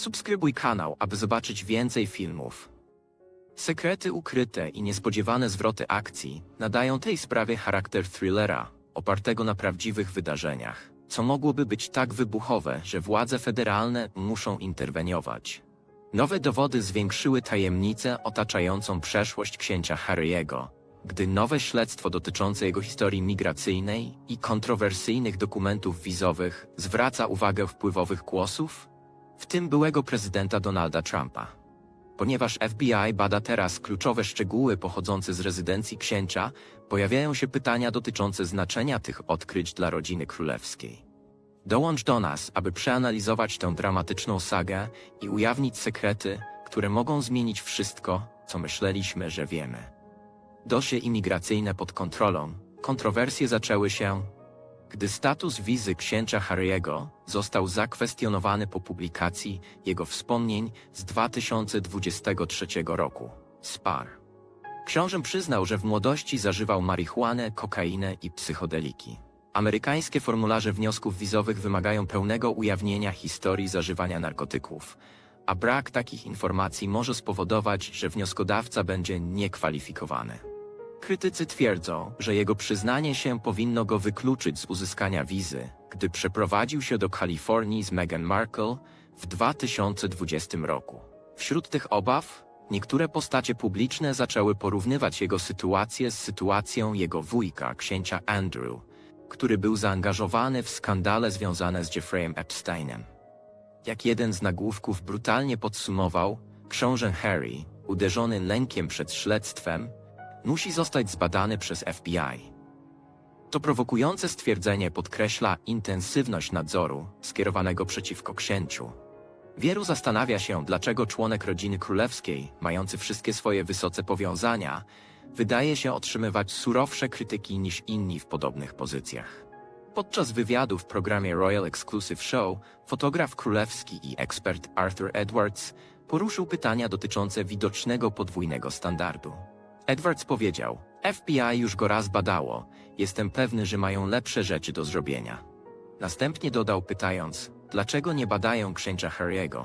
Subskrybuj kanał, aby zobaczyć więcej filmów. Sekrety ukryte i niespodziewane zwroty akcji nadają tej sprawie charakter thrillera, opartego na prawdziwych wydarzeniach, co mogłoby być tak wybuchowe, że władze federalne muszą interweniować. Nowe dowody zwiększyły tajemnicę otaczającą przeszłość księcia Harry'ego, gdy nowe śledztwo dotyczące jego historii migracyjnej i kontrowersyjnych dokumentów wizowych zwraca uwagę wpływowych głosów, w tym byłego prezydenta Donalda Trumpa. Ponieważ FBI bada teraz kluczowe szczegóły pochodzące z rezydencji księcia, pojawiają się pytania dotyczące znaczenia tych odkryć dla rodziny królewskiej. Dołącz do nas, aby przeanalizować tę dramatyczną sagę i ujawnić sekrety, które mogą zmienić wszystko, co myśleliśmy, że wiemy. Dosie imigracyjne pod kontrolą, kontrowersje zaczęły się, gdy status wizy księcia Harry'ego został zakwestionowany po publikacji jego wspomnień z 2023 roku. Spar. Książę przyznał, że w młodości zażywał marihuanę, kokainę i psychodeliki. Amerykańskie formularze wniosków wizowych wymagają pełnego ujawnienia historii zażywania narkotyków, a brak takich informacji może spowodować, że wnioskodawca będzie niekwalifikowany. Krytycy twierdzą, że jego przyznanie się powinno go wykluczyć z uzyskania wizy, gdy przeprowadził się do Kalifornii z Meghan Markle w 2020 roku. Wśród tych obaw, niektóre postacie publiczne zaczęły porównywać jego sytuację z sytuacją jego wujka, księcia Andrew, który był zaangażowany w skandale związane z Jeffreyem Epsteinem. Jak jeden z nagłówków brutalnie podsumował, książę Harry, uderzony lękiem przed śledztwem, musi zostać zbadany przez FBI. To prowokujące stwierdzenie podkreśla intensywność nadzoru skierowanego przeciwko księciu. Wielu zastanawia się, dlaczego członek rodziny królewskiej, mający wszystkie swoje wysoce powiązania, wydaje się otrzymywać surowsze krytyki niż inni w podobnych pozycjach. Podczas wywiadu w programie Royal Exclusive Show, fotograf królewski i ekspert Arthur Edwards poruszył pytania dotyczące widocznego podwójnego standardu. Edwards powiedział: FBI już go raz badało, jestem pewny, że mają lepsze rzeczy do zrobienia. Następnie dodał, pytając: Dlaczego nie badają księcia Harry'ego?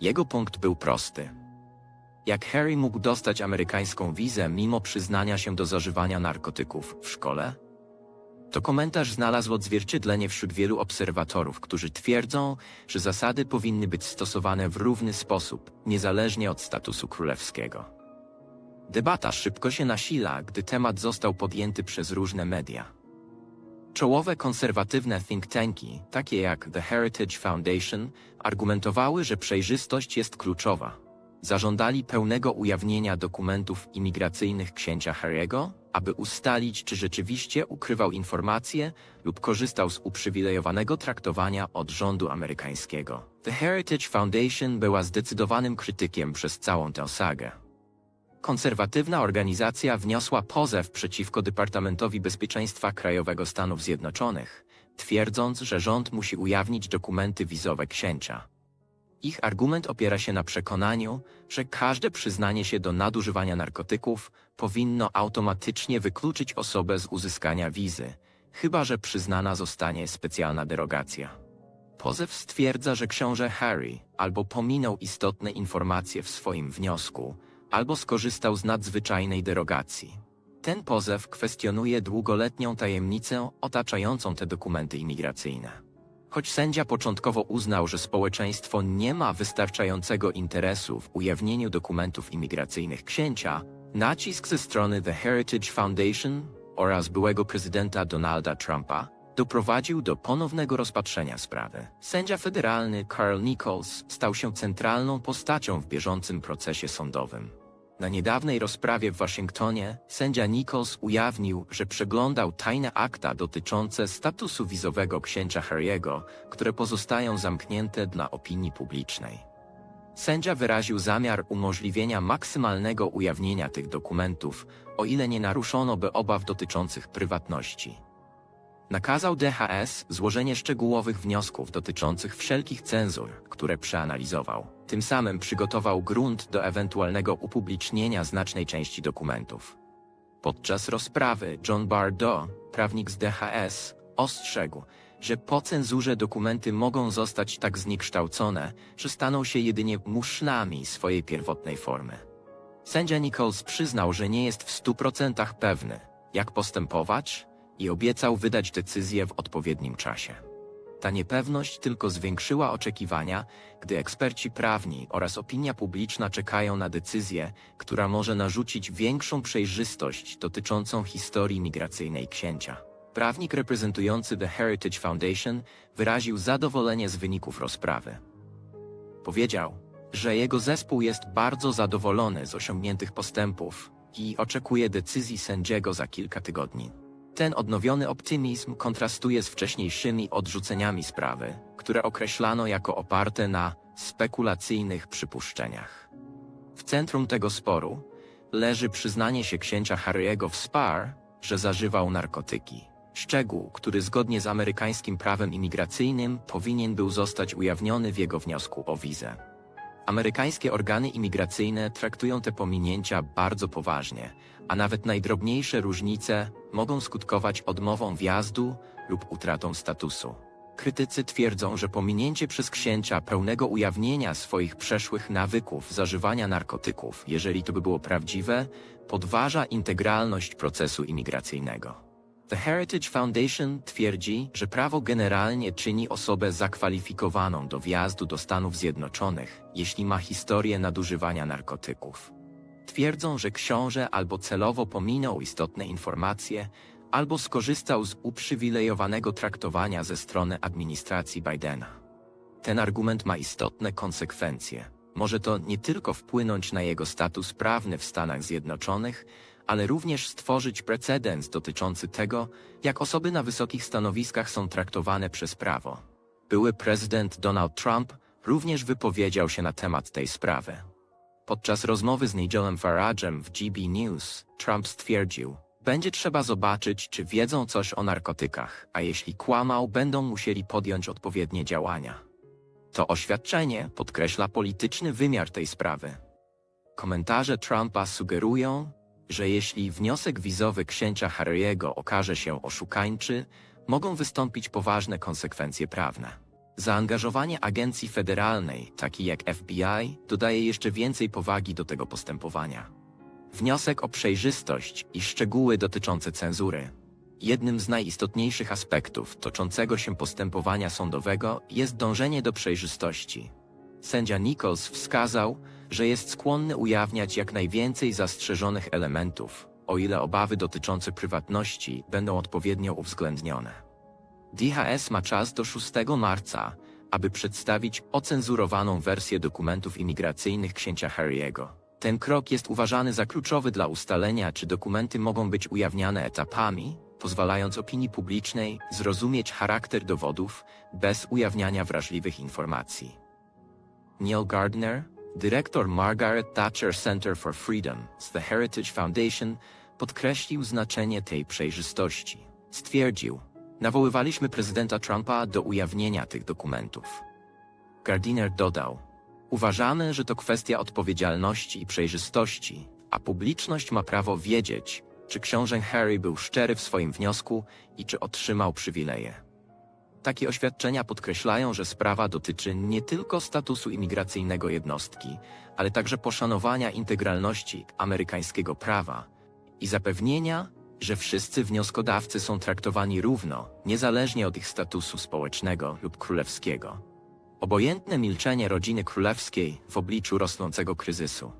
Jego punkt był prosty. Jak Harry mógł dostać amerykańską wizę mimo przyznania się do zażywania narkotyków w szkole? To komentarz znalazł odzwierciedlenie wśród wielu obserwatorów, którzy twierdzą, że zasady powinny być stosowane w równy sposób, niezależnie od statusu królewskiego. Debata szybko się nasila, gdy temat został podjęty przez różne media. Czołowe konserwatywne think tanki, takie jak The Heritage Foundation, argumentowały, że przejrzystość jest kluczowa. Zażądali pełnego ujawnienia dokumentów imigracyjnych księcia Harry'ego, aby ustalić, czy rzeczywiście ukrywał informacje lub korzystał z uprzywilejowanego traktowania od rządu amerykańskiego. The Heritage Foundation była zdecydowanym krytykiem przez całą tę sagę. Konserwatywna organizacja wniosła pozew przeciwko Departamentowi Bezpieczeństwa Krajowego Stanów Zjednoczonych, twierdząc, że rząd musi ujawnić dokumenty wizowe księcia. Ich argument opiera się na przekonaniu, że każde przyznanie się do nadużywania narkotyków powinno automatycznie wykluczyć osobę z uzyskania wizy, chyba że przyznana zostanie specjalna derogacja. Pozew stwierdza, że książę Harry albo pominął istotne informacje w swoim wniosku, albo skorzystał z nadzwyczajnej derogacji. Ten pozew kwestionuje długoletnią tajemnicę otaczającą te dokumenty imigracyjne. Choć sędzia początkowo uznał, że społeczeństwo nie ma wystarczającego interesu w ujawnieniu dokumentów imigracyjnych księcia, nacisk ze strony The Heritage Foundation oraz byłego prezydenta Donalda Trumpa doprowadził do ponownego rozpatrzenia sprawy. Sędzia federalny Carl Nichols stał się centralną postacią w bieżącym procesie sądowym. Na niedawnej rozprawie w Waszyngtonie sędzia Nichols ujawnił, że przeglądał tajne akta dotyczące statusu wizowego księcia Harry'ego, które pozostają zamknięte dla opinii publicznej. Sędzia wyraził zamiar umożliwienia maksymalnego ujawnienia tych dokumentów, o ile nie naruszono by obaw dotyczących prywatności. Nakazał DHS złożenie szczegółowych wniosków dotyczących wszelkich cenzur, które przeanalizował. Tym samym przygotował grunt do ewentualnego upublicznienia znacznej części dokumentów. Podczas rozprawy John Bardo, prawnik z DHS, ostrzegł, że po cenzurze dokumenty mogą zostać tak zniekształcone, że staną się jedynie musznami swojej pierwotnej formy. Sędzia Nichols przyznał, że nie jest w stu procentach pewny, jak postępować i obiecał wydać decyzję w odpowiednim czasie. Ta niepewność tylko zwiększyła oczekiwania, gdy eksperci prawni oraz opinia publiczna czekają na decyzję, która może narzucić większą przejrzystość dotyczącą historii migracyjnej księcia. Prawnik reprezentujący The Heritage Foundation wyraził zadowolenie z wyników rozprawy. Powiedział, że jego zespół jest bardzo zadowolony z osiągniętych postępów i oczekuje decyzji sędziego za kilka tygodni. Ten odnowiony optymizm kontrastuje z wcześniejszymi odrzuceniami sprawy, które określano jako oparte na spekulacyjnych przypuszczeniach. W centrum tego sporu leży przyznanie się księcia Harry'ego w Spar, że zażywał narkotyki. Szczegół, który zgodnie z amerykańskim prawem imigracyjnym powinien był zostać ujawniony w jego wniosku o wizę. Amerykańskie organy imigracyjne traktują te pominięcia bardzo poważnie, a nawet najdrobniejsze różnice mogą skutkować odmową wjazdu lub utratą statusu. Krytycy twierdzą, że pominięcie przez księcia pełnego ujawnienia swoich przeszłych nawyków zażywania narkotyków, jeżeli to by było prawdziwe, podważa integralność procesu imigracyjnego. The Heritage Foundation twierdzi, że prawo generalnie czyni osobę zakwalifikowaną do wjazdu do Stanów Zjednoczonych, jeśli ma historię nadużywania narkotyków. Twierdzą, że książę albo celowo pominął istotne informacje, albo skorzystał z uprzywilejowanego traktowania ze strony administracji Bidena. Ten argument ma istotne konsekwencje. Może to nie tylko wpłynąć na jego status prawny w Stanach Zjednoczonych, ale również stworzyć precedens dotyczący tego, jak osoby na wysokich stanowiskach są traktowane przez prawo. Były prezydent Donald Trump również wypowiedział się na temat tej sprawy. Podczas rozmowy z Nigelem Farage'em w GB News, Trump stwierdził, będzie trzeba zobaczyć, czy wiedzą coś o narkotykach, a jeśli kłamał, będą musieli podjąć odpowiednie działania. To oświadczenie podkreśla polityczny wymiar tej sprawy. Komentarze Trumpa sugerują, że jeśli wniosek wizowy księcia Harry'ego okaże się oszukańczy, mogą wystąpić poważne konsekwencje prawne. Zaangażowanie agencji federalnej, takiej jak FBI, dodaje jeszcze więcej powagi do tego postępowania. Wniosek o przejrzystość i szczegóły dotyczące cenzury. Jednym z najistotniejszych aspektów toczącego się postępowania sądowego jest dążenie do przejrzystości. Sędzia Nichols wskazał, że jest skłonny ujawniać jak najwięcej zastrzeżonych elementów, o ile obawy dotyczące prywatności będą odpowiednio uwzględnione. DHS ma czas do 6 marca, aby przedstawić ocenzurowaną wersję dokumentów imigracyjnych księcia Harry'ego. Ten krok jest uważany za kluczowy dla ustalenia, czy dokumenty mogą być ujawniane etapami, pozwalając opinii publicznej zrozumieć charakter dowodów bez ujawniania wrażliwych informacji. Neil Gardner, dyrektor Margaret Thatcher Center for Freedom z The Heritage Foundation, podkreślił znaczenie tej przejrzystości. Stwierdził, nawoływaliśmy prezydenta Trumpa do ujawnienia tych dokumentów. Gardiner dodał, uważamy, że to kwestia odpowiedzialności i przejrzystości, a publiczność ma prawo wiedzieć, czy książę Harry był szczery w swoim wniosku i czy otrzymał przywileje. Takie oświadczenia podkreślają, że sprawa dotyczy nie tylko statusu imigracyjnego jednostki, ale także poszanowania integralności amerykańskiego prawa i zapewnienia, że wszyscy wnioskodawcy są traktowani równo, niezależnie od ich statusu społecznego lub królewskiego. Obojętne milczenie rodziny królewskiej w obliczu rosnącego kryzysu.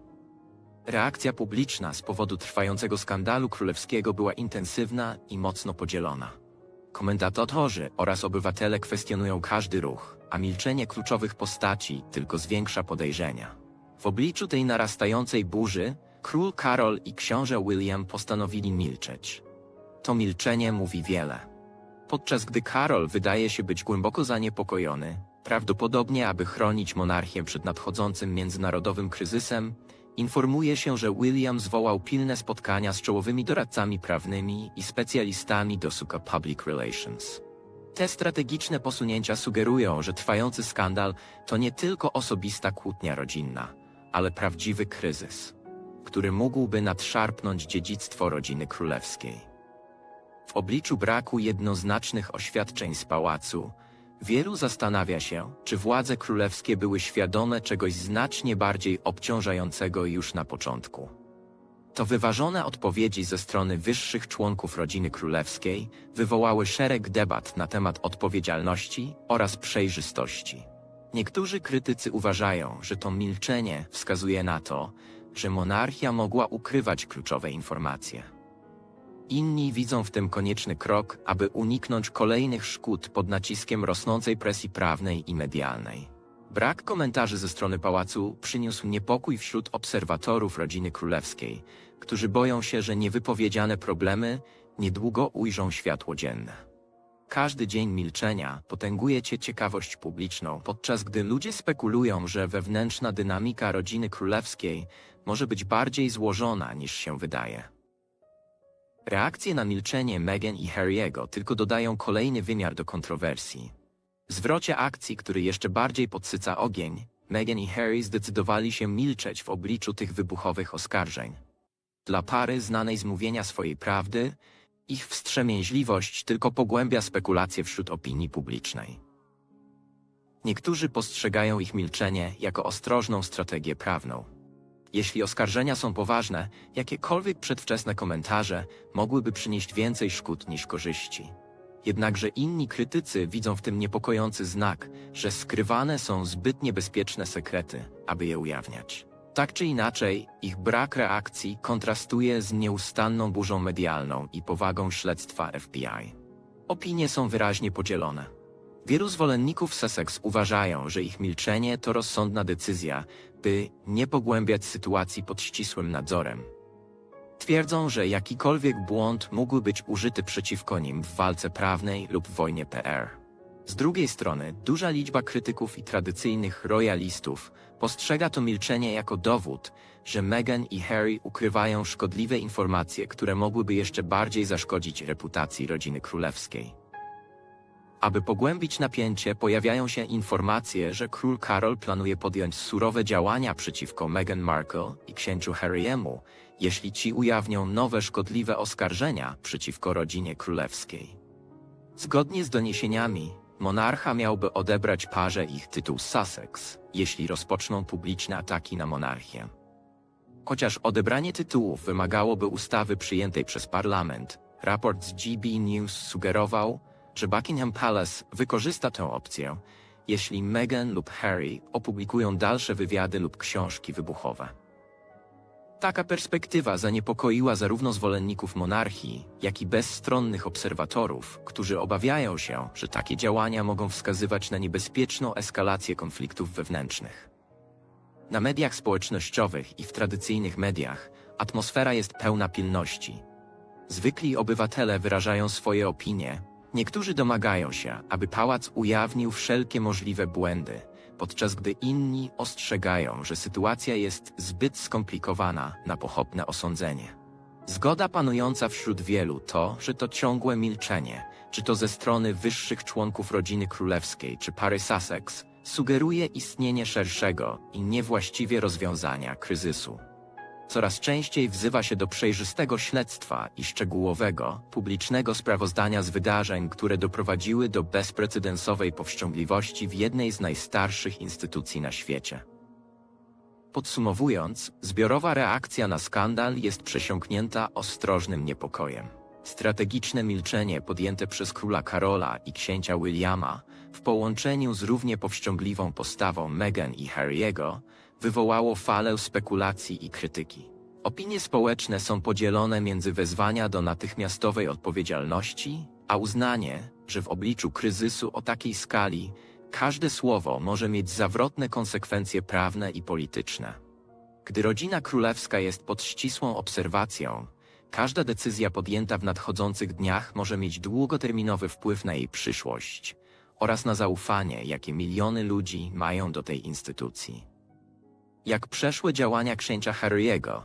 Reakcja publiczna z powodu trwającego skandalu królewskiego była intensywna i mocno podzielona. Komentatorzy oraz obywatele kwestionują każdy ruch, a milczenie kluczowych postaci tylko zwiększa podejrzenia. W obliczu tej narastającej burzy, król Karol i książę William postanowili milczeć. To milczenie mówi wiele. Podczas gdy Karol wydaje się być głęboko zaniepokojony, prawdopodobnie aby chronić monarchię przed nadchodzącym międzynarodowym kryzysem, Informuje się, że William zwołał pilne spotkania z czołowymi doradcami prawnymi i specjalistami do Suka Public Relations. Te strategiczne posunięcia sugerują, że trwający skandal to nie tylko osobista kłótnia rodzinna, ale prawdziwy kryzys, który mógłby nadszarpnąć dziedzictwo rodziny królewskiej. W obliczu braku jednoznacznych oświadczeń z pałacu, wielu zastanawia się, czy władze królewskie były świadome czegoś znacznie bardziej obciążającego już na początku. To wyważone odpowiedzi ze strony wyższych członków rodziny królewskiej wywołały szereg debat na temat odpowiedzialności oraz przejrzystości. Niektórzy krytycy uważają, że to milczenie wskazuje na to, że monarchia mogła ukrywać kluczowe informacje. Inni widzą w tym konieczny krok, aby uniknąć kolejnych szkód pod naciskiem rosnącej presji prawnej i medialnej. Brak komentarzy ze strony pałacu przyniósł niepokój wśród obserwatorów rodziny królewskiej, którzy boją się, że niewypowiedziane problemy niedługo ujrzą światło dzienne. Każdy dzień milczenia potęguje cię ciekawość publiczną, podczas gdy ludzie spekulują, że wewnętrzna dynamika rodziny królewskiej może być bardziej złożona niż się wydaje. Reakcje na milczenie Meghan i Harry'ego tylko dodają kolejny wymiar do kontrowersji. W zwrocie akcji, który jeszcze bardziej podsyca ogień, Meghan i Harry zdecydowali się milczeć w obliczu tych wybuchowych oskarżeń. Dla pary znanej z mówienia swojej prawdy, ich wstrzemięźliwość tylko pogłębia spekulacje wśród opinii publicznej. Niektórzy postrzegają ich milczenie jako ostrożną strategię prawną. Jeśli oskarżenia są poważne, jakiekolwiek przedwczesne komentarze mogłyby przynieść więcej szkód niż korzyści. Jednakże inni krytycy widzą w tym niepokojący znak, że skrywane są zbyt niebezpieczne sekrety, aby je ujawniać. Tak czy inaczej, ich brak reakcji kontrastuje z nieustanną burzą medialną i powagą śledztwa FBI. Opinie są wyraźnie podzielone. Wielu zwolenników Sussex uważają, że ich milczenie to rozsądna decyzja, by nie pogłębiać sytuacji pod ścisłym nadzorem. Twierdzą, że jakikolwiek błąd mógł być użyty przeciwko nim w walce prawnej lub wojnie PR. Z drugiej strony, duża liczba krytyków i tradycyjnych royalistów postrzega to milczenie jako dowód, że Meghan i Harry ukrywają szkodliwe informacje, które mogłyby jeszcze bardziej zaszkodzić reputacji rodziny królewskiej. Aby pogłębić napięcie, pojawiają się informacje, że król Karol planuje podjąć surowe działania przeciwko Meghan Markle i księciu Harry'emu, jeśli ci ujawnią nowe szkodliwe oskarżenia przeciwko rodzinie królewskiej. Zgodnie z doniesieniami, monarcha miałby odebrać parze ich tytuł Sussex, jeśli rozpoczną publiczne ataki na monarchię. Chociaż odebranie tytułów wymagałoby ustawy przyjętej przez parlament, raport z GB News sugerował, że Buckingham Palace wykorzysta tę opcję, jeśli Meghan lub Harry opublikują dalsze wywiady lub książki wybuchowe. Taka perspektywa zaniepokoiła zarówno zwolenników monarchii, jak i bezstronnych obserwatorów, którzy obawiają się, że takie działania mogą wskazywać na niebezpieczną eskalację konfliktów wewnętrznych. Na mediach społecznościowych i w tradycyjnych mediach atmosfera jest pełna pilności. Zwykli obywatele wyrażają swoje opinie, niektórzy domagają się, aby pałac ujawnił wszelkie możliwe błędy, podczas gdy inni ostrzegają, że sytuacja jest zbyt skomplikowana na pochopne osądzenie. Zgoda panująca wśród wielu to, że to ciągłe milczenie, czy to ze strony wyższych członków rodziny królewskiej, czy pary Sussex, sugeruje istnienie szerszego i niewłaściwie rozwiązania kryzysu. Coraz częściej wzywa się do przejrzystego śledztwa i szczegółowego, publicznego sprawozdania z wydarzeń, które doprowadziły do bezprecedensowej powściągliwości w jednej z najstarszych instytucji na świecie. Podsumowując, zbiorowa reakcja na skandal jest przesiąknięta ostrożnym niepokojem. Strategiczne milczenie podjęte przez króla Karola i księcia Williama w połączeniu z równie powściągliwą postawą Meghan i Harry'ego wywołało falę spekulacji i krytyki. Opinie społeczne są podzielone między wezwania do natychmiastowej odpowiedzialności, a uznanie, że w obliczu kryzysu o takiej skali każde słowo może mieć zawrotne konsekwencje prawne i polityczne. Gdy rodzina królewska jest pod ścisłą obserwacją, każda decyzja podjęta w nadchodzących dniach może mieć długoterminowy wpływ na jej przyszłość oraz na zaufanie, jakie miliony ludzi mają do tej instytucji. Jak przeszłe działania księcia Harry'ego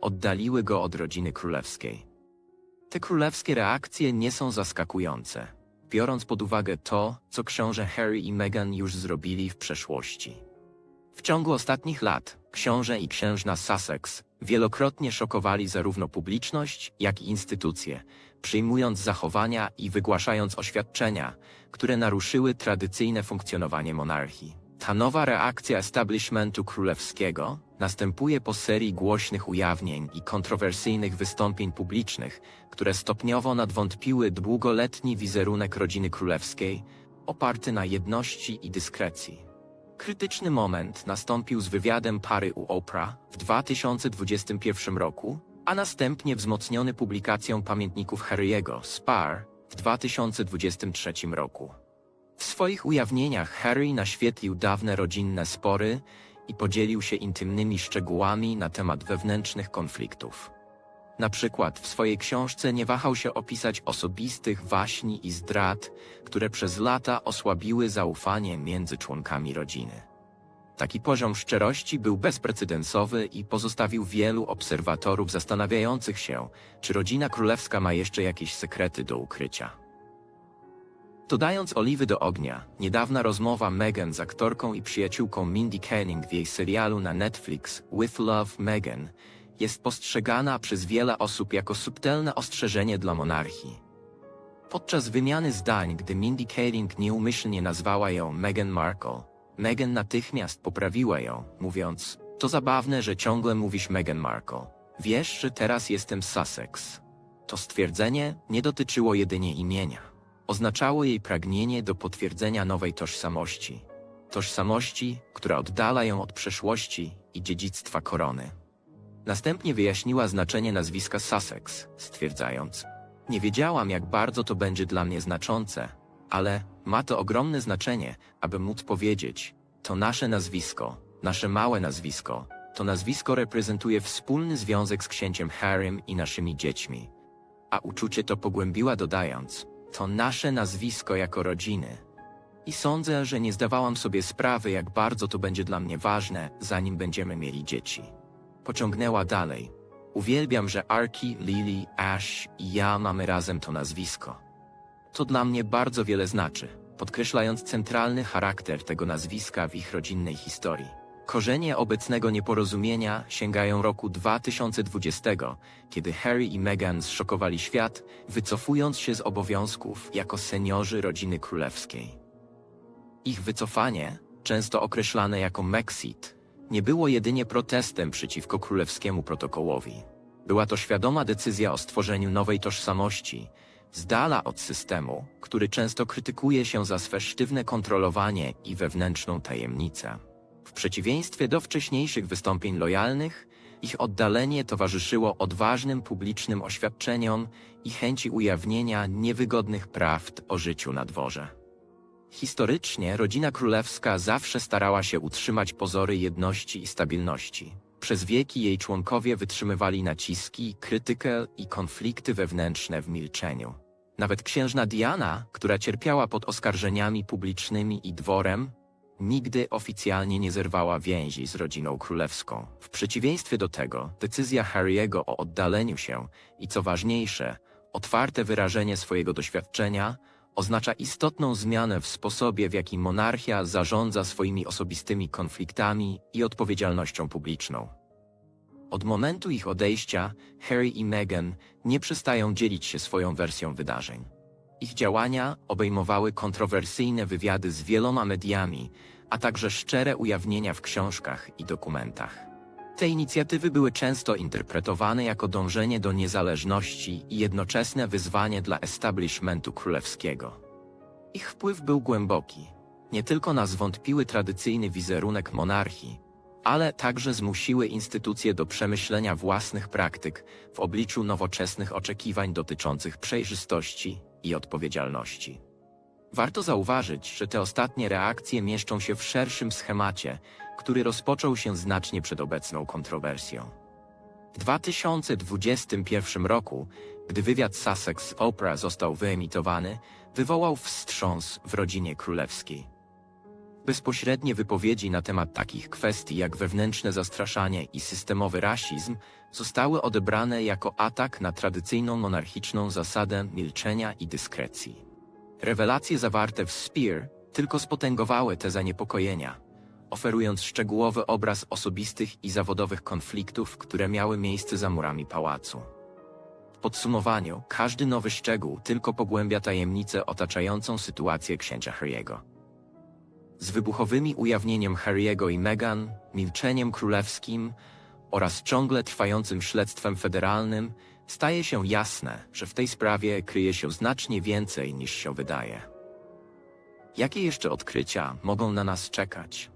oddaliły go od rodziny królewskiej. Te królewskie reakcje nie są zaskakujące, biorąc pod uwagę to, co książę Harry i Meghan już zrobili w przeszłości. W ciągu ostatnich lat książę i księżna Sussex wielokrotnie szokowali zarówno publiczność, jak i instytucje, przyjmując zachowania i wygłaszając oświadczenia, które naruszyły tradycyjne funkcjonowanie monarchii. Ta nowa reakcja establishmentu królewskiego następuje po serii głośnych ujawnień i kontrowersyjnych wystąpień publicznych, które stopniowo nadwątpiły długoletni wizerunek rodziny królewskiej, oparty na jedności i dyskrecji. Krytyczny moment nastąpił z wywiadem pary u Oprah w 2021 roku, a następnie wzmocniony publikacją pamiętników Harry'ego Spar w 2023 roku. W swoich ujawnieniach Harry naświetlił dawne rodzinne spory i podzielił się intymnymi szczegółami na temat wewnętrznych konfliktów. Na przykład w swojej książce nie wahał się opisać osobistych waśni i zdrad, które przez lata osłabiły zaufanie między członkami rodziny. Taki poziom szczerości był bezprecedensowy i pozostawił wielu obserwatorów zastanawiających się, czy rodzina królewska ma jeszcze jakieś sekrety do ukrycia. Dodając oliwy do ognia, niedawna rozmowa Meghan z aktorką i przyjaciółką Mindy Kaling w jej serialu na Netflix With Love Meghan jest postrzegana przez wiele osób jako subtelne ostrzeżenie dla monarchii. Podczas wymiany zdań, gdy Mindy Kaling nieumyślnie nazwała ją Meghan Markle, Meghan natychmiast poprawiła ją, mówiąc: To zabawne, że ciągle mówisz Meghan Markle. Wiesz, że teraz jestem Sussex. To stwierdzenie nie dotyczyło jedynie imienia. Oznaczało jej pragnienie do potwierdzenia nowej tożsamości. Tożsamości, która oddala ją od przeszłości i dziedzictwa korony. Następnie wyjaśniła znaczenie nazwiska Sussex, stwierdzając: Nie wiedziałam, jak bardzo to będzie dla mnie znaczące, ale ma to ogromne znaczenie, aby móc powiedzieć: To nasze nazwisko, nasze małe nazwisko. To nazwisko reprezentuje wspólny związek z księciem Harrym i naszymi dziećmi. A uczucie to pogłębiła dodając: To nasze nazwisko jako rodziny. I sądzę, że nie zdawałam sobie sprawy, jak bardzo to będzie dla mnie ważne, zanim będziemy mieli dzieci. Pociągnęła dalej. Uwielbiam, że Arki, Lily, Ash i ja mamy razem to nazwisko. To dla mnie bardzo wiele znaczy, podkreślając centralny charakter tego nazwiska w ich rodzinnej historii. Korzenie obecnego nieporozumienia sięgają roku 2020, kiedy Harry i Meghan zszokowali świat, wycofując się z obowiązków jako seniorzy rodziny królewskiej. Ich wycofanie, często określane jako Mexit, nie było jedynie protestem przeciwko królewskiemu protokołowi. Była to świadoma decyzja o stworzeniu nowej tożsamości, z dala od systemu, który często krytykuje się za swe sztywne kontrolowanie i wewnętrzną tajemnicę. W przeciwieństwie do wcześniejszych wystąpień lojalnych, ich oddalenie towarzyszyło odważnym publicznym oświadczeniom i chęci ujawnienia niewygodnych prawd o życiu na dworze. Historycznie rodzina królewska zawsze starała się utrzymać pozory jedności i stabilności. Przez wieki jej członkowie wytrzymywali naciski, krytykę i konflikty wewnętrzne w milczeniu. Nawet księżna Diana, która cierpiała pod oskarżeniami publicznymi i dworem, nigdy oficjalnie nie zerwała więzi z rodziną królewską. W przeciwieństwie do tego, decyzja Harry'ego o oddaleniu się i co ważniejsze, otwarte wyrażenie swojego doświadczenia oznacza istotną zmianę w sposobie, w jaki monarchia zarządza swoimi osobistymi konfliktami i odpowiedzialnością publiczną. Od momentu ich odejścia, Harry i Meghan nie przestają dzielić się swoją wersją wydarzeń. Ich działania obejmowały kontrowersyjne wywiady z wieloma mediami, a także szczere ujawnienia w książkach i dokumentach. Te inicjatywy były często interpretowane jako dążenie do niezależności i jednoczesne wyzwanie dla establishmentu królewskiego. Ich wpływ był głęboki, nie tylko na zwątpiły tradycyjny wizerunek monarchii, ale także zmusiły instytucje do przemyślenia własnych praktyk w obliczu nowoczesnych oczekiwań dotyczących przejrzystości i odpowiedzialności. Warto zauważyć, że te ostatnie reakcje mieszczą się w szerszym schemacie, który rozpoczął się znacznie przed obecną kontrowersją. W 2021 roku, gdy wywiad Sussex z Oprah został wyemitowany, wywołał wstrząs w rodzinie królewskiej. Bezpośrednie wypowiedzi na temat takich kwestii jak wewnętrzne zastraszanie i systemowy rasizm zostały odebrane jako atak na tradycyjną monarchiczną zasadę milczenia i dyskrecji. Rewelacje zawarte w Spear tylko spotęgowały te zaniepokojenia, oferując szczegółowy obraz osobistych i zawodowych konfliktów, które miały miejsce za murami pałacu. W podsumowaniu, każdy nowy szczegół tylko pogłębia tajemnicę otaczającą sytuację księcia Harry'ego. Z wybuchowymi ujawnieniem Harry'ego i Meghan, milczeniem królewskim oraz ciągle trwającym śledztwem federalnym, staje się jasne, że w tej sprawie kryje się znacznie więcej niż się wydaje. Jakie jeszcze odkrycia mogą na nas czekać?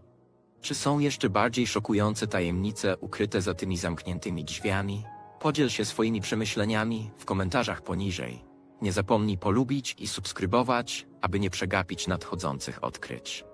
Czy są jeszcze bardziej szokujące tajemnice ukryte za tymi zamkniętymi drzwiami? Podziel się swoimi przemyśleniami w komentarzach poniżej. Nie zapomnij polubić i subskrybować, aby nie przegapić nadchodzących odkryć.